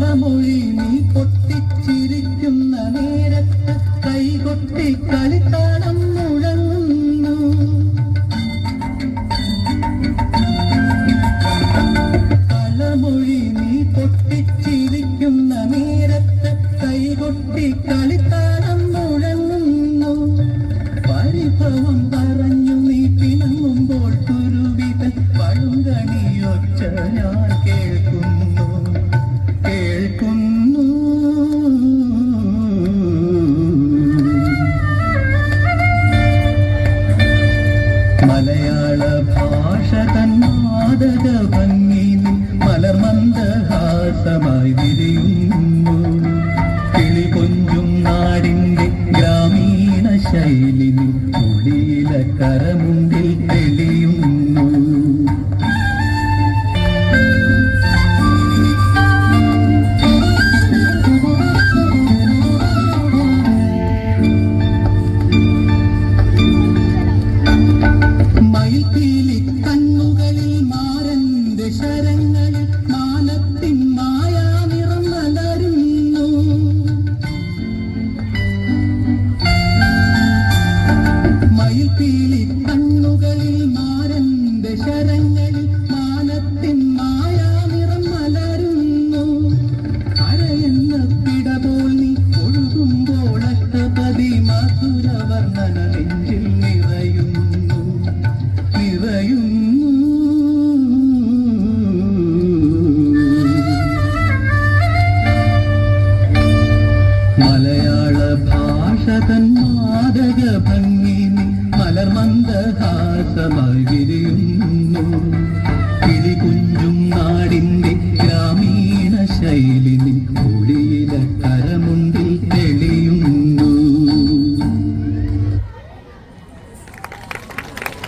കളമൊഴി നീ പൊട്ടിച്ചിരിക്കുന്ന നേരത്ത് കൈകൊട്ടി കളിത്താളം മലർമന്ദഹാസമായി വിരിയുന്നു. കിളി കൊഞ്ചും നാടിന്റെ ഗ്രാമീണ ശൈലി ഒളിയില കരമുണ്ടിൽ തെളിയുന്നു. മയിൽപ്പീലി കണ്ണുകളിൽ മാരന്റെ ശരങ്ങളിൽ മാനത്തിൻ മയിൽപ്പീലി കണ്ണുകളിൽ മാരന്റെ മാനത്തിൻ മായാനിറം മലരുന്നു. അരയെന്ന നീ ഒഴുകുമ്പോൾ അഷ്ടപതി മധുരവർണന നെഞ്ചിൽ നിറയുന്നു. നിറയുന്നു. മലയാള ഭാഷ തൻ മാതക ഭംഗിനി മലർമന്ദഹാസമായി വിരിയുന്നു. കിളി കുഞ്ഞും ഒളി